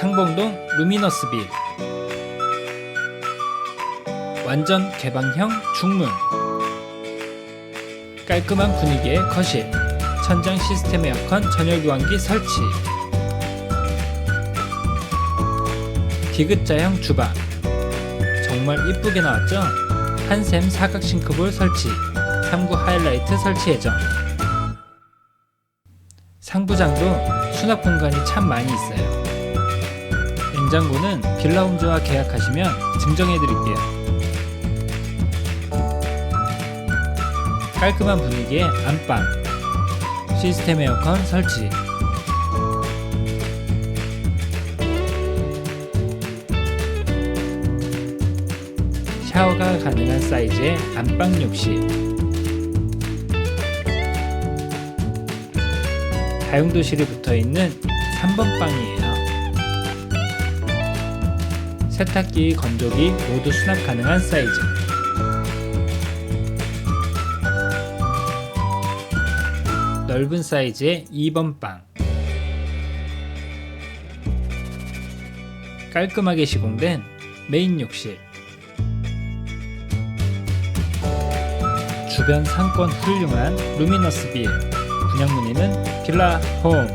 상봉동 루미너스빌. 완전 개방형 중문. 깔끔한 분위기의 거실. 천장 시스템 에어컨 전열 교환기 설치. 디귿자형 주방. 정말 이쁘게 나왔죠? 한샘 사각 싱크볼 설치. 3구 하이라이트 설치 예정. 상부장도 수납 공간이 참 많이 있어요 냉장고는 빌라홈즈와 계약하시면 증정해 드릴게요. 깔끔한 분위기의 안방 시스템 에어컨 설치. 샤워가 가능한 사이즈의 안방 욕실. 다용도실이 붙어 있는 3번 방이에요 세탁기, 건조기 모두 수납 가능한 사이즈. 넓은 사이즈의 2번 방 깔끔하게 시공된 메인 욕실. 주변 상권 훌륭한 루미너스 빌. 분양 문의는 빌라 홈